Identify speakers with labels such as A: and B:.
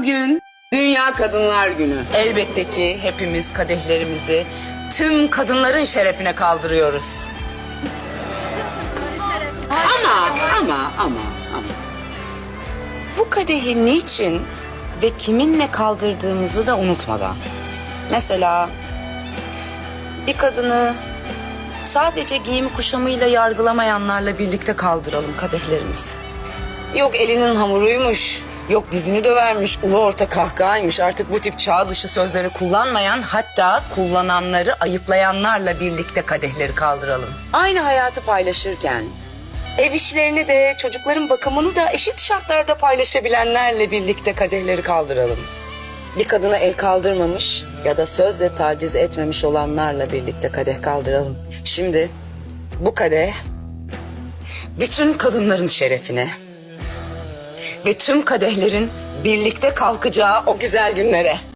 A: Bugün Dünya Kadınlar Günü. Elbette ki hepimiz kadehlerimizi tüm kadınların şerefine kaldırıyoruz. Ama, ama, ama, ama. Bu kadehi niçin ve kiminle kaldırdığımızı da unutmadan. Mesela bir kadını sadece giyimi kuşamıyla yargılamayanlarla birlikte kaldıralım kadehlerimizi. Yok elinin hamuruymuş, yok dizini dövermiş, ulu orta kahkahaymış. Artık bu tip çağ dışı sözleri kullanmayan hatta kullananları ayıplayanlarla birlikte kadehleri kaldıralım. Aynı hayatı paylaşırken ev işlerini de çocukların bakımını da eşit şartlarda paylaşabilenlerle birlikte kadehleri kaldıralım. Bir kadına el kaldırmamış ya da sözle taciz etmemiş olanlarla birlikte kadeh kaldıralım. Şimdi bu kadeh bütün kadınların şerefine ve tüm kadehlerin birlikte kalkacağı o güzel günlere.